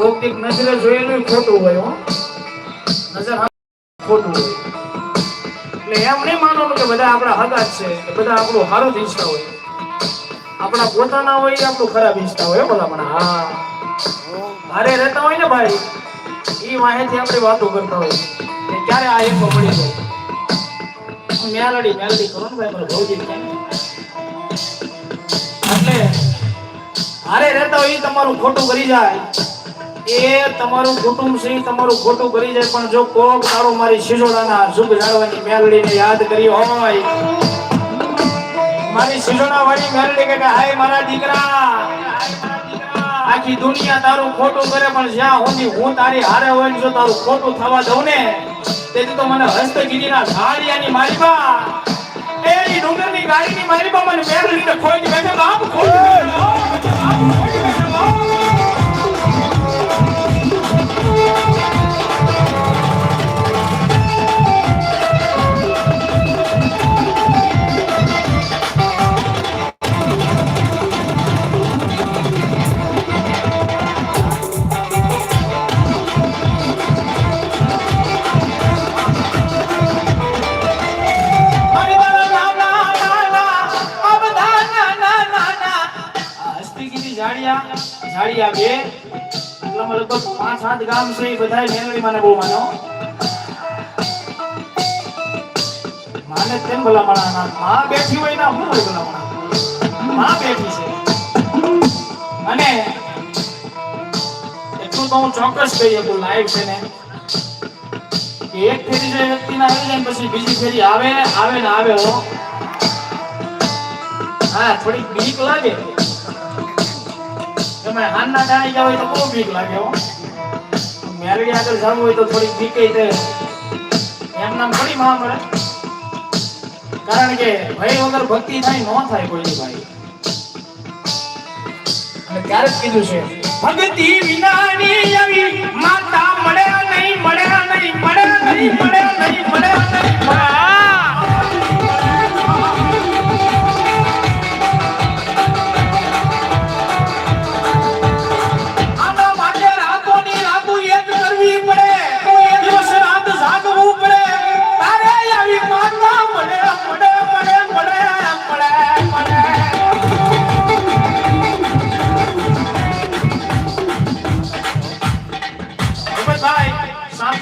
દીક નજરે જોયેલું ખોટું હોય નજર ખોટું હોય. એટલે એમ નહીં માનવાનું કે બધા આપણા હગા છે બધા આપણું સારું ઈચ્છતા હોય. આપણા પોતાના હોય એ આપણું ખરાબ ઈચ્છતા હોય ભલામણ. હા. ભારે રહેતા હોય ને ભાઈ એ માહિતી આપણે વાતો કરતા હોય. ક્યારે આ એક મળી જાય? મેલડી મેલડી કરો ને ભાઈ ભૌજી એટલે હારે રહેતા હોય ઈ તમારું ખોટું કરી જાય. એ તમારું કુટુંબ છે તમારું ખોટું કરી જાય, પણ જો કોક તારો મારી સિજોડાના શુભ જાળવાની મેલડીને યાદ કરી હોય, મારી સિજોડા વાળી મેલડી કે, હાય મારા દીકરા, આખી દુનિયા તારું ખોટું કરે, પણ જ્યાં સુધી હું તારી હારે હોય જો તારું ખોટું થવા દઉં ને, તેથી તો મને હસ્તગીરીના ઝાડિયાની મારીબા એ ઈ ડુંગરની ગાડીની મારીબા મને મેલડીને ખોઈ બેઠે ઝાડિયા ઝાડિયા એટલામાં લગભગ પાંચ સાત ગામ છે એ બધાય મેલડી મને બહુ માનો. માને તેમ ભલા માણા માં બેઠી હોય ના હું હોય ભલા માં બેઠી છે. અને એટલું તો હું ચોક્કસ કહી શકું લાઈવ છે ને. એક ફેરી જે વ્યક્તિના આવી જાય પછી બીજી ફેરી આવે આવે ને આવે હો. હા, થોડીક બીક લાગે. એમ નામ થોડી મહા મળે કારણ કે ભય વગર ભક્તિ થાય ન થાય કોઈની ભાઈ. અને ત્યારે કીધું છે ભક્તિ વિનાની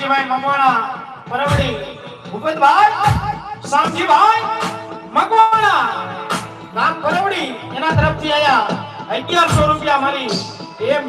શામજીભાઈ મકવાણા, પરવડી, ભૂપતભાઈ શામજીભાઈ મકવાણા. નામ પરવડી, એના તરફથી આયા અગિયારસો રૂપિયા મળી. એ